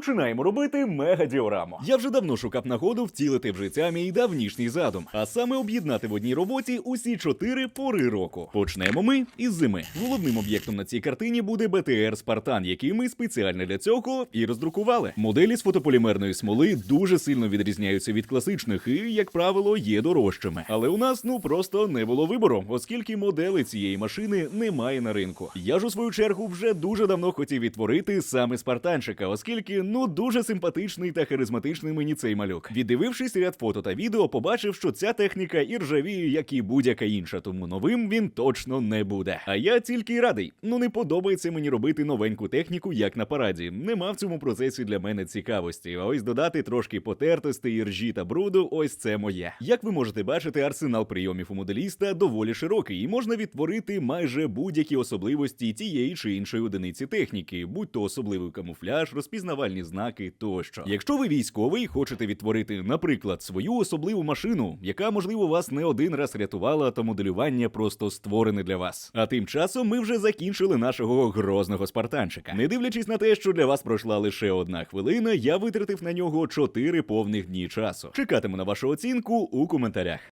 починаємо робити мега-діораму. Я вже давно шукав нагоду втілити в життя мій давнішній задум, а саме об'єднати в одній роботі усі чотири пори року. Почнемо ми із зими. Головним об'єктом на цій картині буде БТР Спартан, який ми спеціально для цього і роздрукували. Моделі з фотополімерної смоли дуже сильно відрізняються від класичних і, як правило, є дорожчими. Але у нас ну просто не було вибору, оскільки модели цієї машини немає на ринку. Я ж у свою чергу вже дуже давно хотів відтворити саме спартанчика, оскільки ну дуже симпатичний та харизматичний мені цей малюк. Віддивившись ряд фото та відео, побачив, що ця техніка і ржавіє, як і будь-яка інша, тому новим він точно не буде. А я тільки й радий. Ну не подобається мені робити новеньку техніку, як на параді. Нема в цьому процесі для мене цікавості. А ось додати трошки потертостей, ржі та бруду. Ось це моє. Як ви можете бачити, арсенал прийомів у моделіста доволі широкий, і можна відтворити майже будь-які особливості тієї чи іншої одиниці техніки, будь то особливий камуфляж, розпізнавальні знаки тощо. Якщо ви військовий хочете відтворити, наприклад, свою особливу машину, яка можливо вас не один раз рятувала, то моделювання просто створене для вас. А тим часом ми вже закінчили нашого грозного спартанчика. Не дивлячись на те, що для вас пройшла лише одна хвилина, я витратив на нього чотири повних дні часу. Чекатиму на вашу оцінку у коментарях.